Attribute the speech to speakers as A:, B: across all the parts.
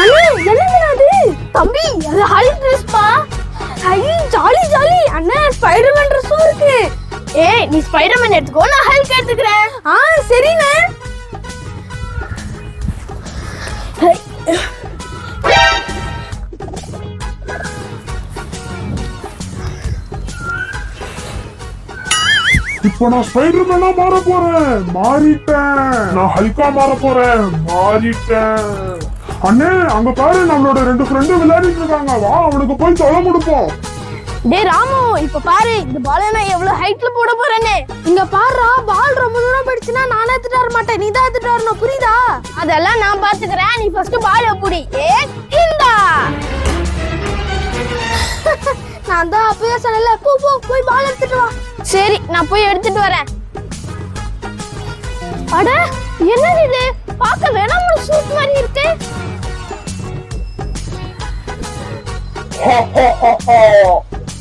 A: அண்ணே என்னங்க அது? தம்பி அது ஹல்க் ட்ரெஸ் பா ஜாலி ஜாலி அண்ணா ஸ்பைடர்மேன் ட்ரெஸ்ஸும் இருக்கு. ஏய் நீ ஸ்பைடர்மேன் எடுத்துக்கோ நான் ஹல்க் எடுத்துக்கிறேன். ஆ சரிண்ணே.
B: இப்போ நான் ஸ்பைடர்மேனா மாற போறேன். மாறிட்டேன். நான் ஹல்கா மாற போறேன். மாறிட்டேன். அண்ணே அங்க பாரு நம்மளோட ரெண்டு ஃப்ரெண்டு விளையாடிட்டு இருக்காங்க. வா அவனுக்கு போய் தொலை கொடுப்போம்
A: டேய் ராமு இப்ப பாரு இந்த பாலை நான் எவ்வளவு ஹைட்ல போட போறேன்னு. இங்க பாருடா பால் ரொம்ப தூரம் போயிடுச்சுன்னா நானே எடுத்துட்டு வர மாட்டேன். நீ தான் எடுத்துட்டு வரணும் புரியுதா? அதெல்லாம் நான் பாத்துக்கிறேன். நீ ஃபர்ஸ்ட் பால் புடி. ஏ இந்தா நான் தான் அப்பவே சொன்னல போ போ போய் பால் எடுத்துட்டு வா. சரி நான் போய் எடுத்துட்டு வரேன். அட என்னது இது? பார்க்க வேணாம் சூட் மாதிரி இருக்கு.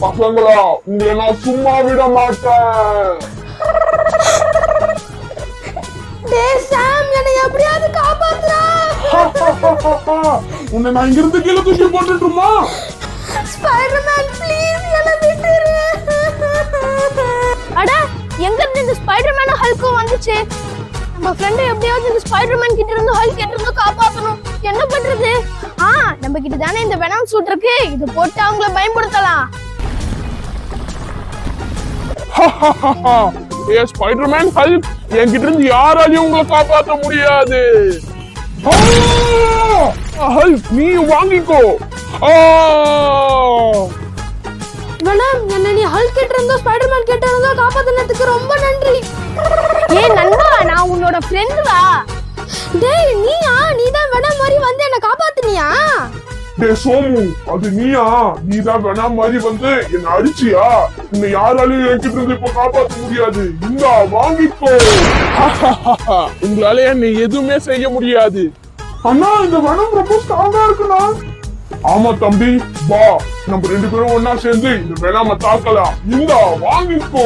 B: பசங்களா உங்களை நான் சும்மா விட மாட்டேன்.
A: டேய் சாம் என்னை எப்படியாவது காப்பாத்துடா.
B: உன்னை நான் இங்கிருந்து கீழே தூக்கி போட்டுட்டுமா
A: ஸ்பைடர்மேன் வந்துச்சு நம்ம ஃப்ரெண்ட் எப்படியாவது இந்த ஸ்பைடர்மேன் கிட்ட இருந்து ஹல்க் கிட்ட இருந்து காப்பாத்தணும். என்ன பண்றது? ஆ நம்ம கிட்ட தானே இந்த வெனம் சூட் இருக்கு. இது போட்டு அவங்கள பயன்படுத்தலாம்.
B: ஏ ஸ்பைடர்மேன் ஹல்க் என்கிட்ட இருந்து யாராலையும் உங்களை காப்பாற்ற முடியாது. ஹல்க் நீ வாங்கிக்கோ!
A: வெனம் என்ன நீ ஹல்க் கிட்ட இருந்தோ ஸ்பைடர்மேன் கிட்ட இருந்தோ காப்பாத்தினதுக்கு ரொம்ப நன்றி. ஏய் நண்பா நான் உன்னோட ஃப்ரெண்டுடா டேய் நீயா? நீ தான் வெனம் மாதிரி வந்து என்ன காப்பாத்துனியா?
B: டே சோமு அது நீயா? நீ தான் வேணா மாதிரி வந்து என்ன அடிச்சியா? உன்னை யாராலையும் என்கிட்ட இருந்து இப்ப காப்பாற்ற முடியாது. இந்தா வாங்கிக்கோ உங்களால என்னை எதுவுமே செய்ய முடியாது. அண்ணா இந்த வனம் ரொம்ப ஸ்ட்ராங்கா இருக்குண்ணா. ஆமா தம்பி. வா நம்ம ரெண்டு பேரும் ஒன்னா சேர்ந்து இந்த வேணாம தாக்கலாம். இந்தா வாங்கிக்கோ